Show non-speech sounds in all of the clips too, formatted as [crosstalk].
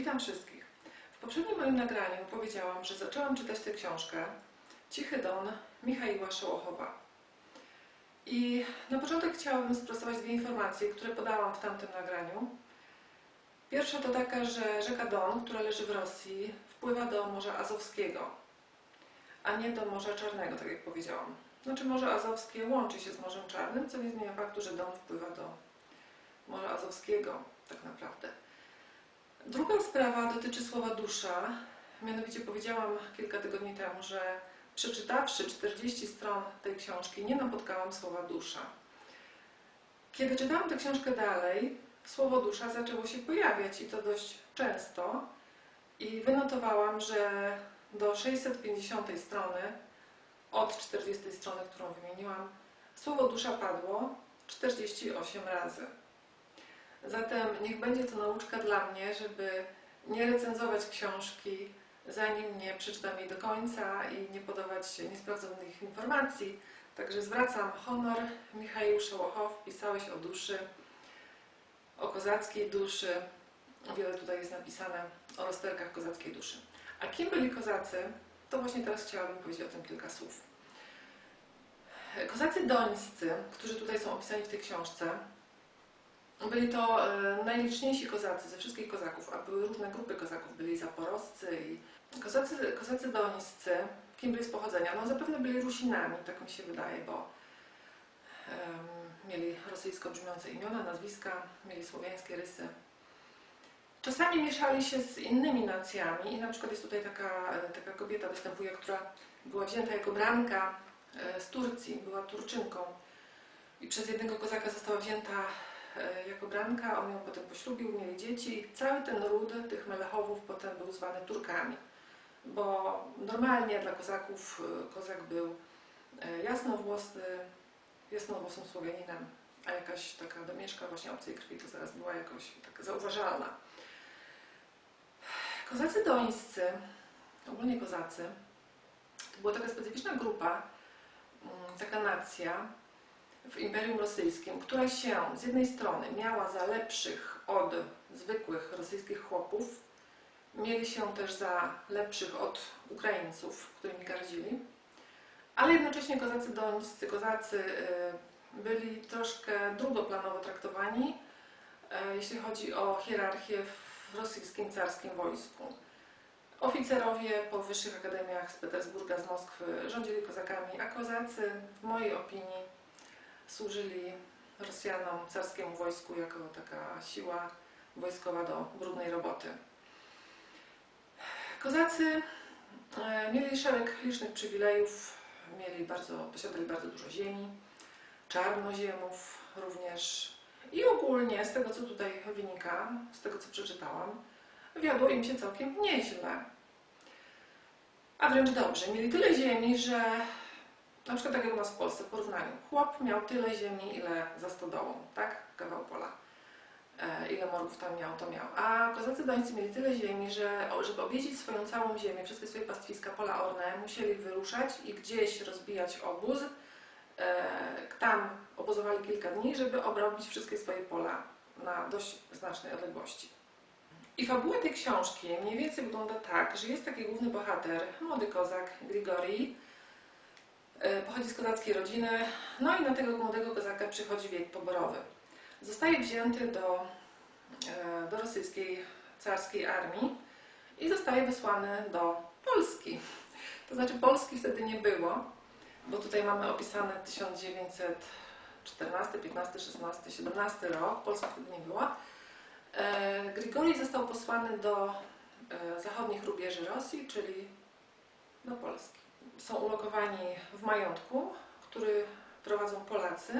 Witam wszystkich. W poprzednim moim nagraniu powiedziałam, że zaczęłam czytać tę książkę Cichy Don Michaiła Szołochowa. I na początek chciałabym sprostować dwie informacje, które podałam w tamtym nagraniu. Pierwsza to taka, że rzeka Don, która leży w Rosji, wpływa do Morza Azowskiego, a nie do Morza Czarnego, tak jak powiedziałam. Znaczy Morze Azowskie łączy się z Morzem Czarnym, co nie zmienia faktu, że Don wpływa do Morza Azowskiego tak naprawdę. Druga sprawa dotyczy słowa dusza. Mianowicie powiedziałam kilka tygodni temu, że przeczytawszy 40 stron tej książki, nie napotkałam słowa dusza. Kiedy czytałam tę książkę dalej, słowo dusza zaczęło się pojawiać i to dość często. I wynotowałam, że do 650 strony, od 40 strony, którą wymieniłam, słowo dusza padło 48 razy. Zatem niech będzie to nauczka dla mnie, żeby nie recenzować książki, zanim nie przeczytam jej do końca i nie podawać niesprawdzonych informacji. Także zwracam honor. Michał Szołochow, pisałeś o duszy, o kozackiej duszy. Wiele tutaj jest napisane o rozterkach kozackiej duszy. A kim byli kozacy? To właśnie teraz chciałabym powiedzieć o tym kilka słów. Kozacy dońscy, którzy tutaj są opisani w tej książce, byli to e, najliczniejsi kozacy ze wszystkich kozaków, a były różne grupy kozaków. Byli zaporoscy i kozacy, kozacy dońscy. Kim byli z pochodzenia? No zapewne byli Rusinami, tak mi się wydaje, bo mieli rosyjsko brzmiące imiona, nazwiska, mieli słowiańskie rysy. Czasami mieszali się z innymi nacjami i na przykład jest tutaj taka, taka kobieta występuje, która była wzięta jako branka e, z Turcji, była Turczynką i przez jednego kozaka została wzięta jako branka, on ją potem poślubił, mieli dzieci. Cały ten ród tych Melechowów potem był zwany Turkami, bo normalnie dla kozaków e, kozak był e, jasnowłosy, jasnowłosym Słowianinem, a jakaś taka domieszka właśnie obcej krwi to zaraz była jakoś tak zauważalna. Kozacy dońscy, ogólnie kozacy, to była taka specyficzna grupa, mm, taka nacja, w Imperium Rosyjskim, która się z jednej strony miała za lepszych od zwykłych rosyjskich chłopów, mieli się też za lepszych od Ukraińców, którymi gardzili, ale jednocześnie kozacy dońscy, kozacy y, byli troszkę drugoplanowo traktowani, y, jeśli chodzi o hierarchię w rosyjskim carskim wojsku. Oficerowie po wyższych akademiach z Petersburga, z Moskwy rządzili kozakami, a kozacy w mojej opinii służyli Rosjanom, carskiemu wojsku jako taka siła wojskowa do brudnej roboty. Kozacy e, mieli szereg licznych przywilejów, mieli bardzo, posiadali bardzo dużo ziemi, czarnoziemów również i ogólnie z tego co tutaj wynika, z tego co przeczytałam, wiodło im się całkiem nieźle. A wręcz dobrze, mieli tyle ziemi, że na przykład tak jak u nas w Polsce, w porównaniu. Chłop miał tyle ziemi, ile za stodołą, tak? Kawał pola. E, ile morgów tam miał, to miał. A kozacy dońcy mieli tyle ziemi, że żeby objeździć swoją całą ziemię, wszystkie swoje pastwiska, pola orne, musieli wyruszać i gdzieś rozbijać obóz. E, tam obozowali kilka dni, żeby obrobić wszystkie swoje pola na dość znacznej odległości. I fabuła tej książki mniej więcej wygląda tak, że jest taki główny bohater, młody kozak Grigori, pochodzi z kozackiej rodziny, no i na tego młodego kozaka przychodzi wiek poborowy. Zostaje wzięty do, e, do rosyjskiej carskiej armii i zostaje wysłany do Polski. To znaczy Polski wtedy nie było, bo tutaj mamy opisane 1914, 15, 16, 17 rok, Polski wtedy nie było. E, Grigori został posłany do zachodnich rubieży Rosji, czyli do Polski są ulokowani w majątku, który prowadzą Polacy.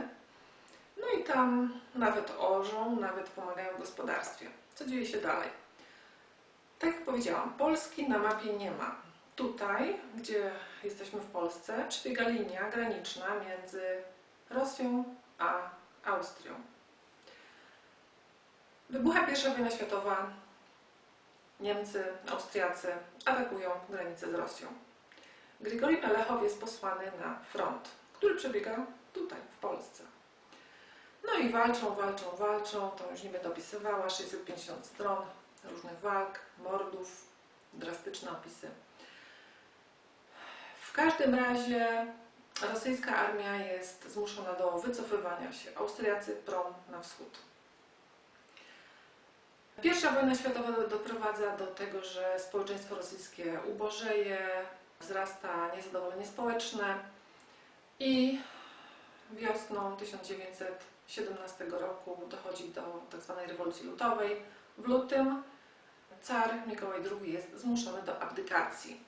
No i tam nawet orzą, nawet pomagają w gospodarstwie. Co dzieje się dalej? Tak jak powiedziałam, Polski na mapie nie ma. Tutaj, gdzie jesteśmy w Polsce, przebiega linia graniczna między Rosją a Austrią. Wybucha I wojna światowa. Niemcy, Austriacy atakują granicę z Rosją. Grigory Pelechow jest posłany na front, który przebiega tutaj, w Polsce. No i walczą, walczą, walczą, to już nie będę opisywała, 650 stron, różnych walk, mordów, drastyczne opisy. W każdym razie rosyjska armia jest zmuszona do wycofywania się. Austriacy prą na wschód. Pierwsza wojna światowa doprowadza do tego, że społeczeństwo rosyjskie ubożeje, wzrasta niezadowolenie społeczne i wiosną 1917 roku dochodzi do tzw. rewolucji lutowej. W lutym car Mikołaj II jest zmuszony do abdykacji.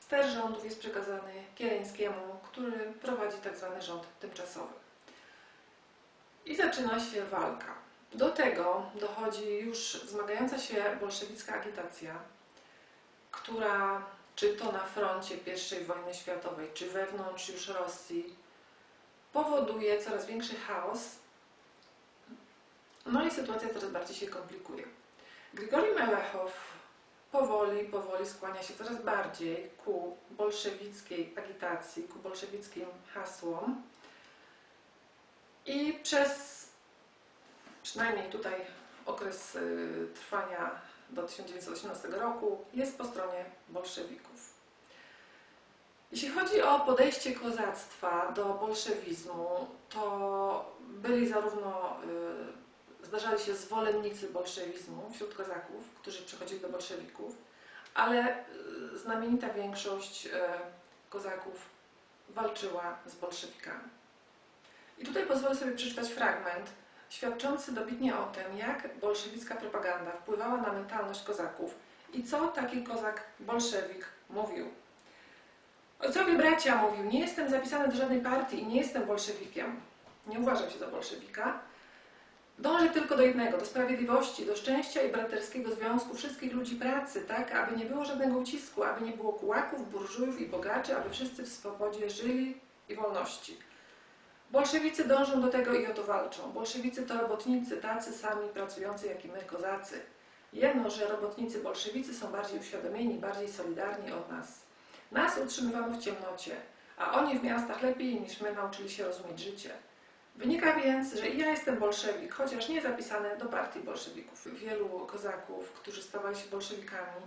Ster rządów jest przekazany Kieleńskiemu, który prowadzi tzw. rząd tymczasowy. I zaczyna się walka. Do tego dochodzi już wzmagająca się bolszewicka agitacja, która czy to na froncie I wojny światowej, czy wewnątrz już Rosji, powoduje coraz większy chaos. No i sytuacja coraz bardziej się komplikuje. Grigori Melechow powoli, powoli skłania się coraz bardziej ku bolszewickiej agitacji, ku bolszewickim hasłom. I przez przynajmniej tutaj okres y, trwania do 1918 roku jest po stronie bolszewików. Jeśli chodzi o podejście kozactwa do bolszewizmu, to byli zarówno, y, zdarzali się zwolennicy bolszewizmu wśród kozaków, którzy przechodzili do bolszewików, ale y, znamienita większość y, kozaków walczyła z bolszewikami. I tutaj pozwolę sobie przeczytać fragment świadczący dobitnie o tym, jak bolszewicka propaganda wpływała na mentalność kozaków i co taki kozak bolszewik mówił. Ojcowie bracia mówił, nie jestem zapisany do żadnej partii i nie jestem bolszewikiem. Nie uważam się za bolszewika. Dążę tylko do jednego, do sprawiedliwości, do szczęścia i braterskiego związku wszystkich ludzi pracy, tak, aby nie było żadnego ucisku, aby nie było kułaków, burżujów i bogaczy, aby wszyscy w swobodzie żyli i wolności. Bolszewicy dążą do tego i o to walczą. Bolszewicy to robotnicy, tacy sami pracujący jak i my, kozacy. Jedno, że robotnicy bolszewicy są bardziej uświadomieni, bardziej solidarni od nas. Nas utrzymywano w ciemnocie, a oni w miastach lepiej niż my nauczyli się rozumieć życie. Wynika więc, że i ja jestem bolszewik, chociaż nie zapisany do partii bolszewików. Wielu kozaków, którzy stawali się bolszewikami,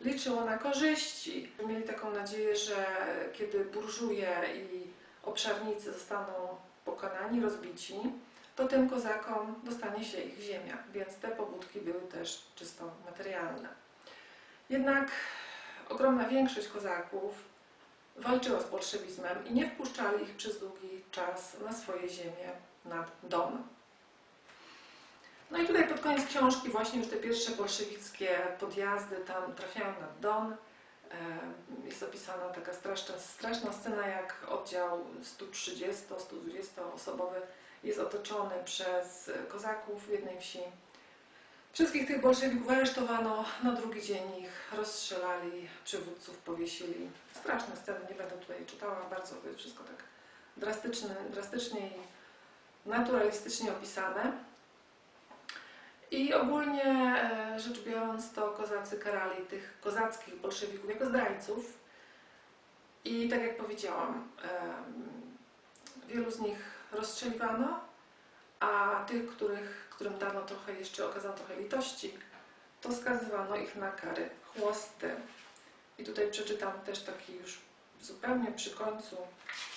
liczyło na korzyści. Mieli taką nadzieję, że kiedy burżuje i obszarnicy zostaną pokonani, rozbici, to tym kozakom dostanie się ich ziemia, więc te pobudki były też czysto materialne. Jednak ogromna większość kozaków walczyła z bolszewizmem i nie wpuszczali ich przez długi czas na swoje ziemie nad Don. No i tutaj pod koniec książki właśnie już te pierwsze bolszewickie podjazdy tam trafiają nad Don. Jest opisana taka straszna, straszna scena, jak oddział 130-120 osobowy jest otoczony przez kozaków w jednej wsi. Wszystkich tych bolszewików aresztowano, na drugi dzień ich rozstrzelali, przywódców powiesili. Straszne sceny, nie będę tutaj czytała, bardzo wszystko tak drastyczne, drastycznie i naturalistycznie opisane. I ogólnie e, rzecz biorąc, to kozacy karali tych kozackich bolszewików jako zdrajców. I tak jak powiedziałam, wielu z nich rozstrzeliwano, a tych, których, którym dano trochę jeszcze, okazano trochę litości, to skazywano ich na kary chłosty. I tutaj przeczytam też taki już zupełnie przy końcu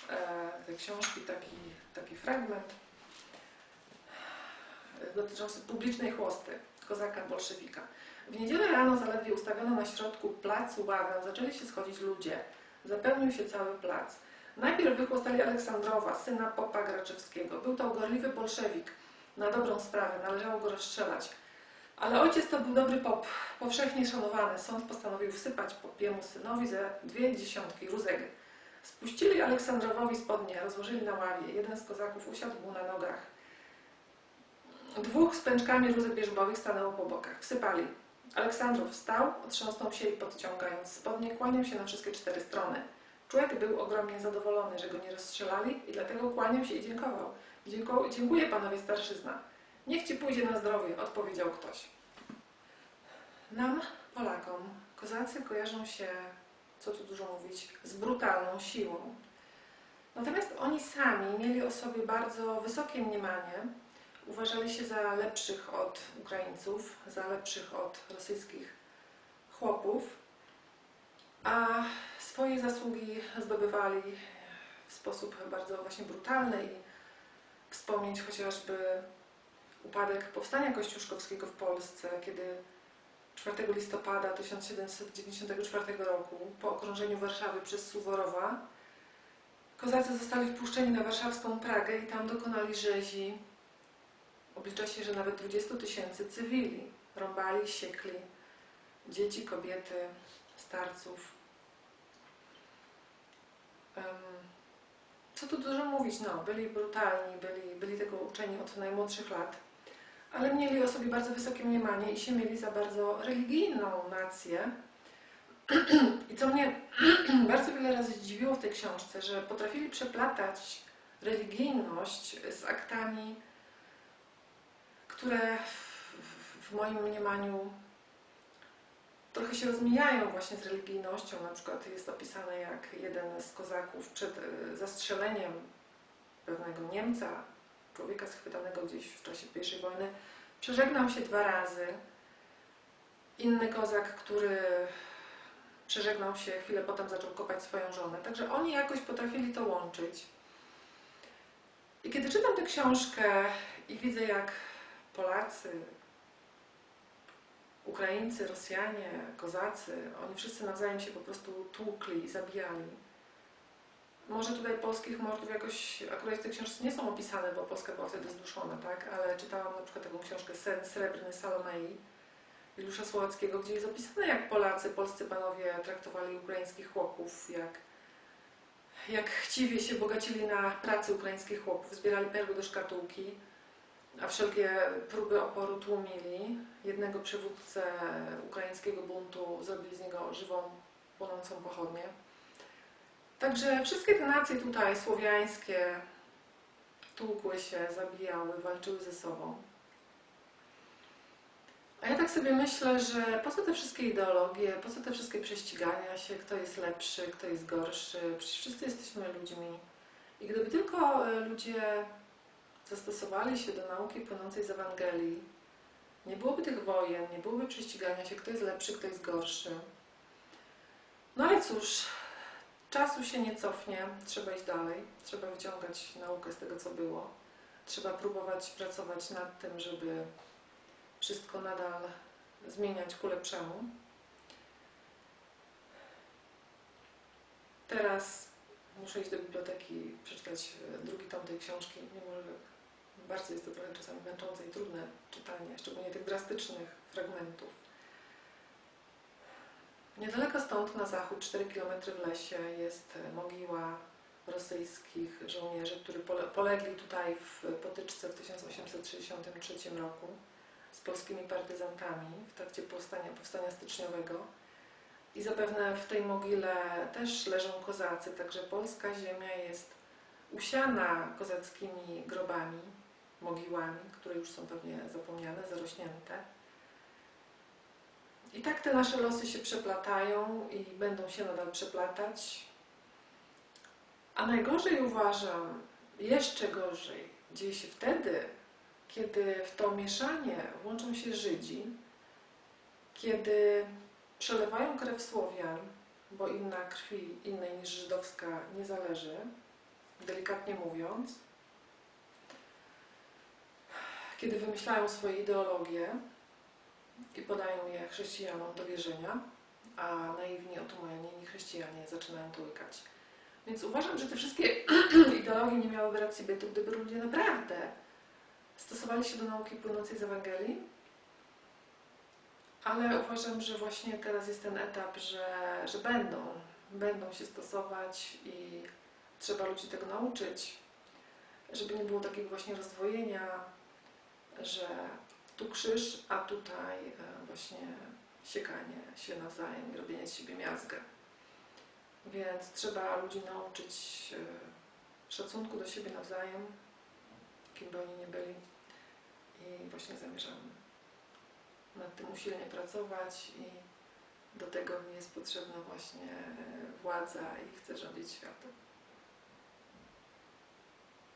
e, tej książki taki, taki fragment dotyczący publicznej chłosty kozaka bolszewika. W niedzielę rano zaledwie ustawiono na środku placu ławę, zaczęli się schodzić ludzie. Zapełnił się cały plac. Najpierw wychłostali Aleksandrowa, syna popa Graczewskiego. Był to gorliwy bolszewik. Na dobrą sprawę, należało go rozstrzelać. Ale ojciec to był dobry pop, powszechnie szanowany. Sąd postanowił wsypać popiemu synowi ze dwie dziesiątki rózeg. Spuścili Aleksandrowowi spodnie, rozłożyli na ławie. Jeden z kozaków usiadł mu na nogach. Dwóch z pęczkami rózek bierzmowych stanęło po bokach. Wsypali. Aleksandrów wstał, otrząsnął się i podciągając spodnie, kłaniał się na wszystkie cztery strony. Człowiek był ogromnie zadowolony, że go nie rozstrzelali i dlatego kłaniał się i dziękował. Dziękuję panowie starszyzna. Niech ci pójdzie na zdrowie, odpowiedział ktoś. Nam, Polakom, kozacy kojarzą się, co tu dużo mówić, z brutalną siłą. Natomiast oni sami mieli o sobie bardzo wysokie mniemanie, uważali się za lepszych od Ukraińców, za lepszych od rosyjskich chłopów, a swoje zasługi zdobywali w sposób bardzo właśnie brutalny i wspomnieć chociażby upadek powstania kościuszkowskiego w Polsce, kiedy 4 listopada 1794 roku po okrążeniu Warszawy przez Suworowa kozacy zostali wpuszczeni na warszawską Pragę i tam dokonali rzezi. Oblicza się, że nawet 20 tysięcy cywili rąbali, siekli dzieci, kobiety, starców. Co tu dużo mówić, no, byli brutalni, byli, byli tego uczeni od najmłodszych lat, ale mieli o sobie bardzo wysokie mniemanie i się mieli za bardzo religijną nację. [clears throat] I co mnie [clears throat] bardzo wiele razy zdziwiło w tej książce, że potrafili przeplatać religijność z aktami, które w, w, moim mniemaniu trochę się rozmijają właśnie z religijnością. Na przykład jest opisane, jak jeden z kozaków przed e, zastrzeleniem pewnego Niemca, człowieka schwytanego gdzieś w czasie I wojny, przeżegnał się dwa razy. Inny kozak, który przeżegnał się chwilę potem, zaczął kopać swoją żonę. Także oni jakoś potrafili to łączyć. I kiedy czytam tę książkę i widzę, jak Polacy, Ukraińcy, Rosjanie, Kozacy, oni wszyscy nawzajem się po prostu tłukli i zabijali. Może tutaj polskich mordów jakoś akurat w tej książce nie są opisane, bo Polska była wtedy zduszona, tak? Ale czytałam na przykład taką książkę Sen Srebrny Salomei Juliusza Słowackiego, gdzie jest opisane, jak Polacy, polscy panowie traktowali ukraińskich chłopów, jak, jak chciwie się bogacili na pracy ukraińskich chłopów, zbierali perły do szkatułki, a wszelkie próby oporu tłumili. Jednego przywódcę ukraińskiego buntu zrobili z niego żywą, płonącą pochodnię. Także wszystkie te nacje tutaj słowiańskie tłukły się, zabijały, walczyły ze sobą. A ja tak sobie myślę, że po co te wszystkie ideologie, po co te wszystkie prześcigania się, kto jest lepszy, kto jest gorszy, przecież wszyscy jesteśmy ludźmi. I gdyby tylko e, ludzie zastosowali się do nauki płynącej z Ewangelii, nie byłoby tych wojen, nie byłoby prześcigania się, kto jest lepszy, kto jest gorszy. No ale cóż, czasu się nie cofnie, trzeba iść dalej, trzeba wyciągać naukę z tego, co było. Trzeba próbować pracować nad tym, żeby wszystko nadal zmieniać ku lepszemu. Teraz muszę iść do biblioteki, przeczytać e, drugi tom tej książki, mimo że bardzo jest to trochę czasami męczące i trudne czytanie, szczególnie tych drastycznych fragmentów. Niedaleko stąd, na zachód, 4 km w lesie, jest e, mogiła rosyjskich żołnierzy, którzy pole- polegli tutaj w potyczce w 1863 roku z polskimi partyzantami w trakcie powstania, powstania styczniowego. I zapewne w tej mogile też leżą kozacy, także polska ziemia jest usiana kozackimi grobami, mogiłami, które już są pewnie zapomniane, zarośnięte. I tak te nasze losy się przeplatają i będą się nadal przeplatać. A najgorzej uważam, jeszcze gorzej, dzieje się wtedy, kiedy w to mieszanie włączą się Żydzi, kiedy przelewają krew Słowian, bo inna krwi innej niż żydowska nie zależy, delikatnie mówiąc, kiedy wymyślają swoje ideologie i podają je chrześcijanom do wierzenia, a naiwni, otumanieni chrześcijanie zaczynają to łykać. Więc uważam, że te wszystkie [clears throat] ideologie nie miałyby racji bytu, gdyby ludzie naprawdę stosowali się do nauki płynącej z Ewangelii, ale uważam, że właśnie teraz jest ten etap, że, że będą, będą się stosować i trzeba ludzi tego nauczyć, żeby nie było takiego właśnie rozdwojenia, że tu krzyż, a tutaj e, właśnie siekanie się nawzajem i robienie z siebie miazgę. Więc trzeba ludzi nauczyć e, szacunku do siebie nawzajem, kim by oni nie byli. I właśnie zamierzam nad tym usilnie pracować i do tego mi jest potrzebna właśnie e, władza i chcę rządzić światem.